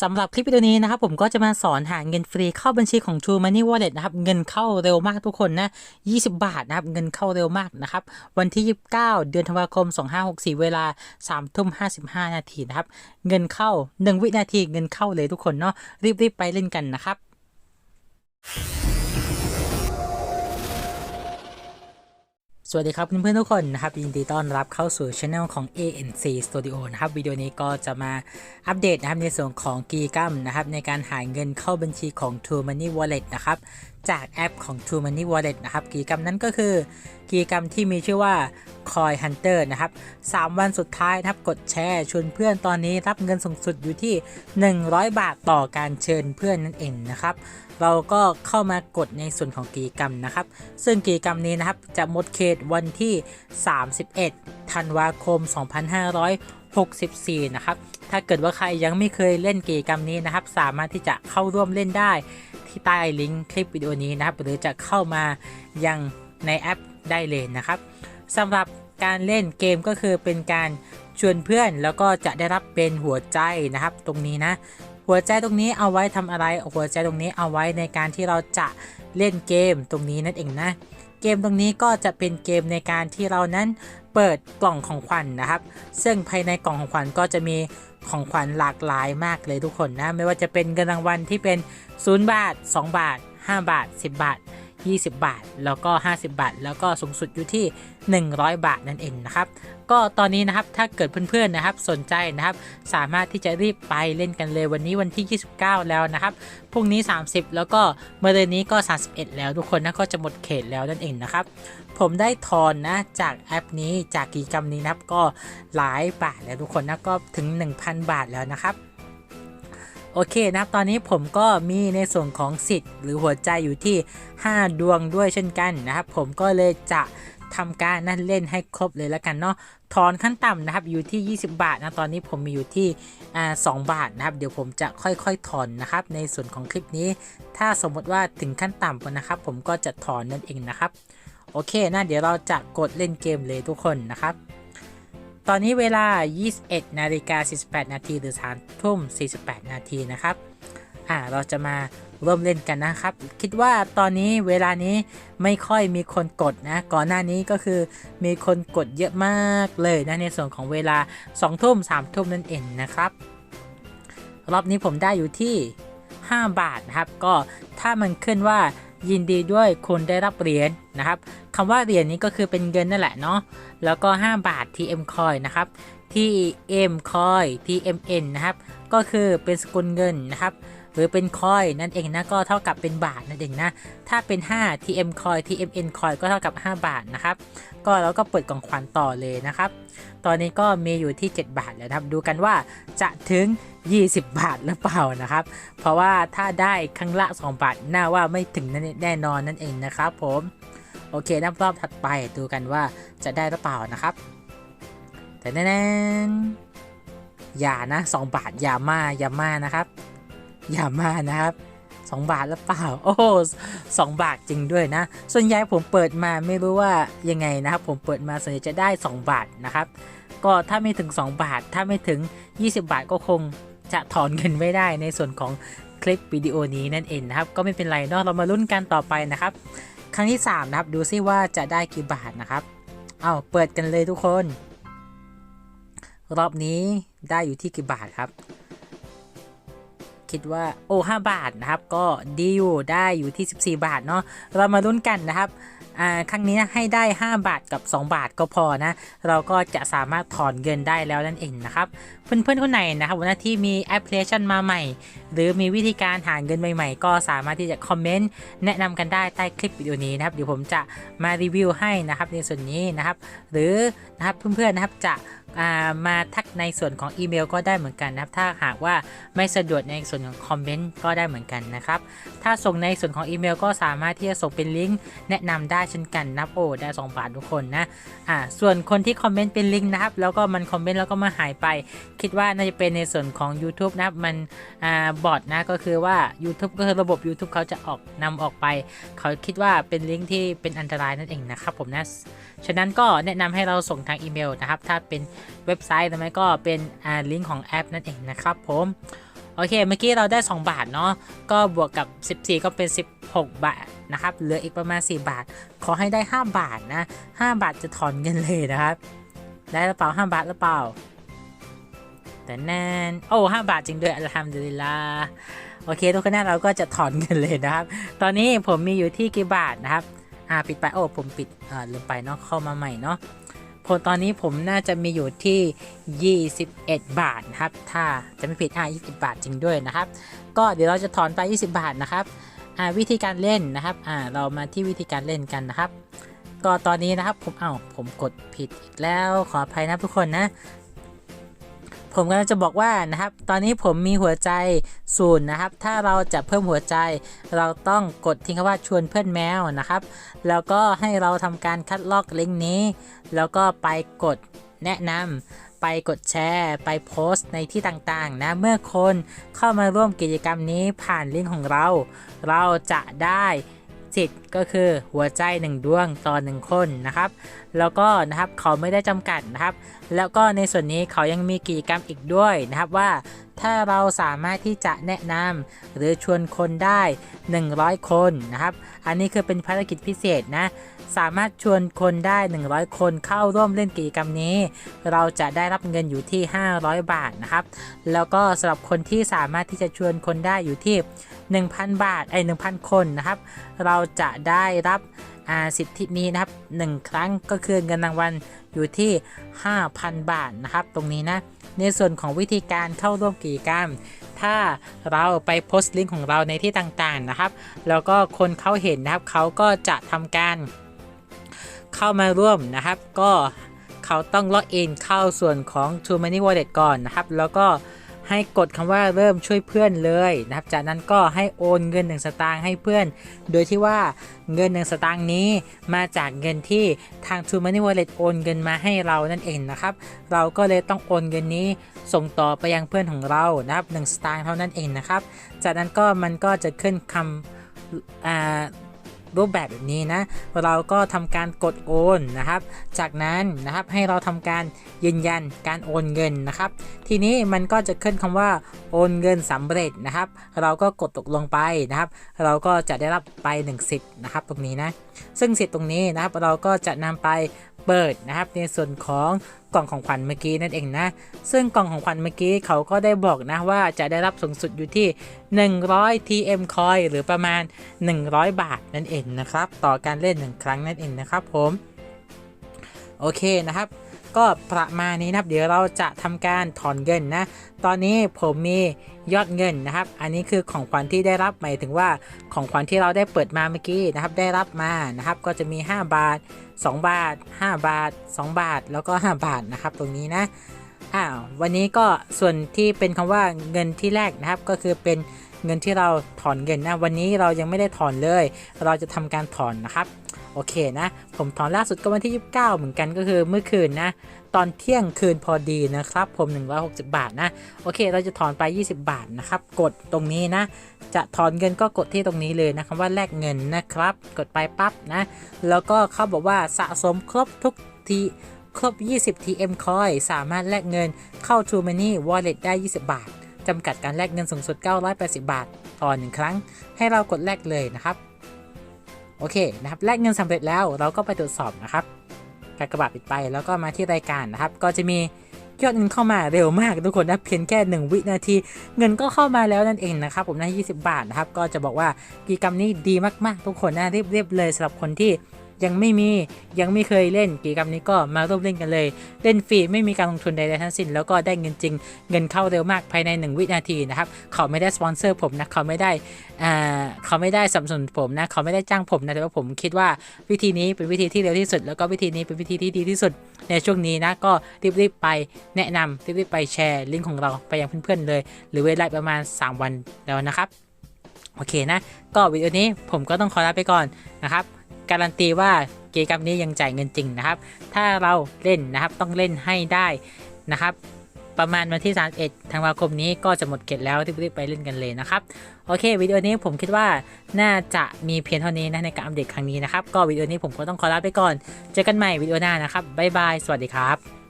สำหรับคลิปวิดีโอนี้นะครับผมก็จะมาสอนหาเงินฟรีเข้าบัญชีของ True Money Wallet นะครับเงินเข้าเร็วมากทุกคนนะ 20 บาทนะครับเงินเข้าเร็วมากนะครับวันที่ 29 เดือนธันวาคม 2564 เวลา3ทุ่ม55 นาทีนะครับเงินเข้า 1 วินาทีเงินเข้าเลยทุกคนเนาะรีบๆไปเล่นกันนะครับ สวัสดีครับเพื่อนๆทุกคนนะครับยินดีต้อนรับเข้าสู่ช anel ของ ANC Studio นะครับวิดีโอนี้ก็จะมาอัปเดตนะครับในส่วนของกีกัมนะครับในการหายเงินเข้าบัญชีของ True Money Wallet นะครับจากแอปของ True Money Wallet นะครับกีกัมนั้นก็คือกีกัมที่มีชื่อว่า Coin Hunter นะครับ 3 วันสุดท้ายนะครับกดแชร์ชวนเพื่อนตอนนี้รับเงินสูงสุดอยู่ที่ 100 บาทต่อการเชิญเพื่อนนั่นเองนะครับ เราก็เข้ามากดในส่วนของกิจกรรมนะครับ ซึ่งกิจกรรมนี้นะครับจะหมดเขตวันที่ 31 ธันวาคม 2564 นะครับ ถ้าเกิดว่าใครยังไม่เคยเล่นกิจกรรมนี้นะครับ สามารถที่จะเข้าร่วมเล่นได้ที่ใต้ลิงก์คลิปวิดีโอนี้นะครับ หรือจะเข้ามายังในแอปได้เลยนะครับ สำหรับการเล่นเกมก็คือเป็นการชวนเพื่อนแล้วก็จะได้รับเป็นหัวใจนะครับตรงนี้นะ หัวใจตรงนี้เอาไว้ทำอะไรหัวใจตรงนี้เอาไว้ในการที่เราจะเล่นเกมตรงนี้นั่นเองนะ เกมตรงนี้ก็จะเป็นเกมในการที่เรานั้นเปิดกล่องของขวัญนนะครับ ซึ่งภายในกล่องของขวัญก็จะมีของขวัญหลากหลายมากเลยทุกคนนะ ไม่ว่าจะเป็นเงินรางวัลที่เป็น 0 บาท 2 บาท 5 บาท 10 บาท 20 บาท แล้วก็ 50 บาท แล้วก็สูงสุดอยู่ที่ 100 บาทนั่นเองนะครับ ก็ตอนนี้นะครับถ้าเกิดเพื่อนๆนะครับสนใจนะครับ สามารถที่จะรีบไปเล่นกันเลยวันนี้วันที่ 29 แล้วนะครับพรุ่งนี้ 30 แล้วก็เมื่อเดือนนี้ก็ 31 แล้วทุกคนนะก็จะหมดเขตแล้วนั่นเองนะครับผมได้ทอนนะจากแอปนี้จากกิจกรรมนี้นะครับก็หลายบาทแล้วทุกคนนะก็ถึง 1,000 บาทแล้วนะครับ โอเคนะครับ ตอนนี้ผมก็มีในส่วนของสิทธิ์หรือหัวใจอยู่ที่ 5 ดวงด้วยเช่นกันนะครับ ผมก็เลยจะทำการนั่นเล่นให้ครบเลยแล้วกันเนาะถอนขั้นต่ำนะครับอยู่ที่ 20 บาทนะตอนนี้ผมมีอยู่ที่อ่า2บาทนะครับ เดี๋ยวผมจะค่อยๆถอนนะครับ ในส่วนของคลิปนี้ ถ้าสมมติว่าถึงขั้นต่ำนะครับ ผมก็จะถอนนั่นเองนะครับ โอเคนะเดี๋ยวเราจะกดเล่นเกมเลยทุกคนนะครับ ตอนนี้เวลา 21 นาฬิกา 48 นาทีหรือ3ทุ่ม 48 นาทีนะครับ อ่า เราจะมาเริ่มเล่นกันนะครับ คิดว่าตอนนี้เวลานี้ไม่ค่อยมีคนกดนะ ก่อนหน้านี้ก็คือมีคนกดเยอะมากเลยนะในส่วนของเวลา 2 ทุ่ม 3 ทุ่มนั่นเองนะครับ รอบนี้ผมได้อยู่ที่ 5 บาทนะครับ ก็ถ้ามันขึ้นว่า ยินดีด้วยคุณได้รับเหรียญนะครับคำว่าเหรียญนี้ก็คือเป็นเงินนั่นแหละเนาะแล้วก็ 5 บาท TM Coin นะครับ TM Coin TMN นะครับก็คือเป็นสกุลเงินนะครับ หรือเป็นคอยนั่นเองนะก็เท่ากับเป็นบาทนั่นเองนะ ถ้าเป็น 5 TM Coin TMN Coin ก็เท่ากับ 5 บาทนะครับ ก็เราก็เปิดกล่องขวัญต่อเลยนะครับ ตอนนี้ก็มีอยู่ที่ 7 บาทแล้วครับ ดูกันว่าจะถึง 20 บาทหรือเปล่านะครับ เพราะว่าถ้าได้ครั้งละ 2 บาทน่าว่าไม่ถึงแน่นอนนั่นเองนะครับ ผมโอเคนะรอบถัดไปดูกันว่าจะได้หรือเปล่านะครับแต่แน่ๆอย่านะ 2 บาทอย่ามาอย่ามานะครับ อย่ามานะครับ2บาทหรือเปล่า โอ้สองบาทจริงด้วยนะ ส่วนใหญ่ผมเปิดมาไม่รู้ว่ายังไงนะครับ ผมเปิดมาส่วนใหญ่จะได้ 2 บาทนะครับ ก็ถ้าไม่ถึง 2 บาท ถ้าไม่ถึง 20 บาทก็คงจะถอนเงินไม่ได้ในส่วนของคลิปวิดีโอนี้นั่นเองนะครับ ก็ไม่เป็นไรเนาะ เรามาลุ้นกันต่อไปนะครับ ครั้งที่ 3 นะครับ ดูซิว่าจะได้กี่บาทนะครับ เอาเปิดกันเลยทุกคน รอบนี้ได้อยู่ที่กี่บาทครับ คิดว่าโอ้5บาทนะครับ ก็ดีอยู่ได้อยู่ที่ 14 บาทเนาะเรามาลุ้นกันนะครับอ่าครั้งนี้ให้ได้ 5 บาทกับ 2 บาทก็พอนะ เราก็จะสามารถถอนเงินได้แล้วนั่นเองนะครับ เพื่อนๆคนไหนนะครับวันที่มีแอปพลิเคชันมาใหม่ หรือมีวิธีการหาเงินใหม่ๆ ก็สามารถที่จะคอมเมนต์แนะนำกันได้ใต้คลิปวิดีโอนี้นะครับเดี๋ยวผมจะมารีวิวให้นะครับในส่วนนี้นะครับ หรือนะครับเพื่อนๆนะครับจะ มาทักในส่วนของอีเมลก็ได้เหมือนกันนะครับ ถ้าหากว่าไม่สะดวกในส่วนของคอมเมนต์ก็ได้เหมือนกันนะครับ ถ้าส่งในส่วนของอีเมลก็สามารถที่จะส่งเป็นลิงก์แนะนำได้เช่นกันนะโอ้ได้2บาททุกคนนะอ่าส่วนคนที่คอมเมนต์เป็นลิงก์นะครับ แล้วก็มันคอมเมนต์แล้วก็มาหายไป คิดว่าน่าจะเป็นในส่วนของ YouTube นะครับมันอ่าบอทนะก็คือว่า YouTube ก็คือระบบ YouTube เขาจะออกนำออกไป เขาคิดว่าเป็นลิงก์ที่เป็นอันตรายนั่นเองนะครับผมนะฉะนั้นก็แนะนำให้เราส่งทางอีเมลนะครับ ถ้าเป็นเว็บไซต์หรือไม่ก็เป็นลิงก์ของแอปนั่นเองนะครับผมโอเค เมื่อกี้เราได้ 2 บาทเนาะ ก็บวกกับ 14 ก็เป็น 16 บาทนะครับ เหลืออีกประมาณ 4 บาท ขอให้ได้ 5 บาทนะ 5 บาทจะถอนเงินเลยนะครับ ได้หรือเปล่า 5 บาทหรือเปล่า แต่แน่นโอ้5บาทจริงด้วยอัลฮัมดุลิลลาโอเค ทุกคนนะเราก็จะถอนเงินเลยนะครับ ตอนนี้ผมมีอยู่ที่กี่บาทนะครับ อ่า ปิดไป โอ้ ผมปิด อ่าลืมไปเนาะ เข้ามาใหม่เนาะ ผลตอนนี้ผมน่าจะมีอยู่ที่ 21 บาทนะครับ ถ้าจะไม่ผิดอ่า20 บาทจริงด้วยนะครับ ก็เดี๋ยวเราจะถอนไป 20 บาทนะครับอ่าวิธีการเล่นนะครับอ่าเรามาที่วิธีการเล่นกันนะครับ ก็ตอนนี้นะครับผมเอ้าผมกดผิดอีกแล้วขออภัยนะทุกคนนะ ผมกำลังจะบอกว่านะครับ ตอนนี้ผมมีหัวใจศูนย์นะครับ ถ้าเราจะเพิ่มหัวใจ เราต้องกดทิ้งคำว่าชวนเพื่อนแมวนะครับ แล้วก็ให้เราทำการคัดลอกลิงก์นี้ แล้วก็ไปกดแนะนำไปกดแชร์ ไปโพสต์ในที่ต่างๆนะ เมื่อคนเข้ามาร่วมกิจกรรมนี้ผ่านลิงก์ของเรา เราจะได้ สิทธิ์ก็คือหัวใจหนึ่งดวงต่อหนึ่งคนนะครับ แล้วก็นะครับเขาไม่ได้จำกัดนะครับ แล้วก็ในส่วนนี้เขายังมีกิจกรรมอีกด้วยนะครับว่าถ้าเราสามารถที่จะแนะนำหรือชวนคนได้ 100 คนนะครับ อันนี้คือเป็นภารกิจพิเศษนะ สามารถชวนคนได้ 100 คนเข้าร่วมเล่นกิจกรรมนี้ เราจะได้รับเงินอยู่ที่ 500 บาทนะครับ แล้วก็สำหรับคนที่สามารถที่จะชวนคนได้อยู่ที่1,000 บาทไอ้1,000 คนนะครับ เราจะได้รับสิทธินี้นะครับ 1 ครั้งก็คือเงินรางวัลอยู่ที่ 5,000 บาทนะครับ ตรงนี้นะ ในส่วนของวิธีการเข้าร่วมกิจกรรม ถ้าเราไปโพสต์ลิงก์ของเราในที่ต่างๆนะครับ แล้วก็คนเขาเห็นนะครับเขาก็จะทำการเข้ามาร่วมนะครับ ก็เขาต้องล็อกอินเข้าส่วนของ True Money Wallet ก่อนนะครับ แล้วก็ ให้กดคำว่าเริ่มช่วยเพื่อนเลยนะครับ จากนั้นก็ให้โอนเงิน1สตางค์ให้เพื่อน โดยที่ว่าเงิน1สตางค์นี้มาจากเงินที่ทาง True Money Wallet โอนเงินมาให้เรานั่นเองนะครับ เราก็เลยต้องโอนเงินนี้ส่งต่อไปยังเพื่อนของเรานะครับ1สตางค์เท่านั้นเองนะครับ จากนั้นก็มันก็จะขึ้นคำอ่า รูปแบบแบบนี้นะ เราก็ทำการกดโอนนะครับ จากนั้นนะครับให้เราทำการยืนยันการโอนเงินนะครับ ทีนี้มันก็จะขึ้นคำว่าโอนเงินสำเร็จนะครับ เราก็กดตกลงไปนะครับ เราก็จะได้รับไป1สิทธิ์นะครับ ตรงนี้นะ ซึ่งสิทธิ์ตรงนี้นะครับเราก็จะนำไป เปิดนะครับ ในส่วนของกล่องของขวัญเมื่อกี้นั่นเองนะ ซึ่งกล่องของขวัญเมื่อกี้เขาก็ได้บอกนะว่าจะได้รับสูงสุดอยู่ที่ 100 TM coin หรือประมาณ 100 บาทนั่นเองนะครับ ต่อการเล่น 1 ครั้งนั่นเองนะครับผม โอเคนะครับ ก็ประมาณนี้นะครับ เดี๋ยวเราจะทำการถอนเงินนะ ตอนนี้ผมมียอดเงินนะครับ อันนี้คือของขวัญที่ได้รับหมายถึงว่าของขวัญที่เราได้เปิดมาเมื่อกี้นะครับ ได้รับมานะครับ ก็จะมี 5 บาท 2 บาท 5 บาท 2 บาท แล้วก็ 5 บาทนะครับ ตรงนี้นะอ้าววันนี้ก็ส่วนที่เป็นคำว่าเงินที่แรกนะครับ ก็คือเป็นเงินที่เราถอนเงินนะ วันนี้เรายังไม่ได้ถอนเลย เราจะทำการถอนนะครับ โอเคนะ ผมถอนล่าสุดก็วันที่ 29 เหมือนกันก็คือเมื่อคืนนะ ตอนเที่ยงคืนพอดีนะครับ ผม 160 บาทนะ โอเค เราจะถอนไป 20 บาทนะครับ กดตรงนี้นะ จะถอนเงินก็กดที่ตรงนี้เลยนะคำว่าแลกเงินนะครับ กดไปปั๊บนะ แล้วก็เขาบอกว่าสะสมครบทุกทีครบ 20 TM coin สามารถแลกเงินเข้า True Money Wallet ได้ 20 บาทจำกัดการแลกเงินสูงสุด 980 บาท ต่อ 1 ครั้ง ให้เรากดแลกเลยนะครับ โอเคนะครับแลกเงินสำเร็จแล้วเราก็ไปตรวจสอบนะครับการกระบาดปิดไปแล้วก็มาที่รายการนะครับ ก็จะมียอดเงินเข้ามาเร็วมากทุกคนนะเพียงแค่ 1 วินาที เงินก็เข้ามาแล้วนั่นเองนะครับผมนะ20 บาทนะครับ ก็จะบอกว่ากิจกรรมนี้ดีมากๆ ทุกคนนะรีบๆเลยสำหรับคนที่ ยังไม่มียังไม่เคยเล่นกิจกรรมนี้ก็มาร่วมเล่นกันเลย เล่นฟรีไม่มีการลงทุนใดๆทั้งสิ้น แล้วก็ได้เงินจริง เงินเข้าเร็วมากภายใน 1 วินาทีนะครับเขาไม่ได้สปอนเซอร์ผมนะเขาไม่ได้อ่าเขาไม่ได้สนับสนุนผมนะเขาไม่ได้จ้างผมนะแต่ว่าผมคิดว่าวิธีนี้เป็นวิธีที่เร็วที่สุด แล้วก็วิธีนี้เป็นวิธีที่ดีที่สุดในช่วงนี้นะก็รีบๆไปแนะนำรีบๆไปแชร์ลิงก์ของเราไปยังเพื่อนๆเลย หรือเวลาประมาณ 3 วันแล้วนะครับ โอเคนะ ก็วิดีโอนี้ผมก็ต้องขอลาไปก่อนนะครับ การันตีว่ากิจกมนี้ยังจ่ายเงินจริงนะครับ ถ้าเราเล่นนะครับต้องเล่นให้ได้นะครับประมาณวันที่ 31ธันวาคมนี้ก็จะหมดเขตแล้วรีบไปเล่นกันเลยนะครับ โอเควิดีโอนี้ผมคิดว่าน่าจะมีเพียงเท่านี้นะในการอัปเดตครั้งนี้นะครับ ก็วิดีโอนี้ผมก็ต้องขอลาไปก่อน เจอกันใหม่วิดีโอหน้านะครับ บ๊ายบาย สวัสดีครับ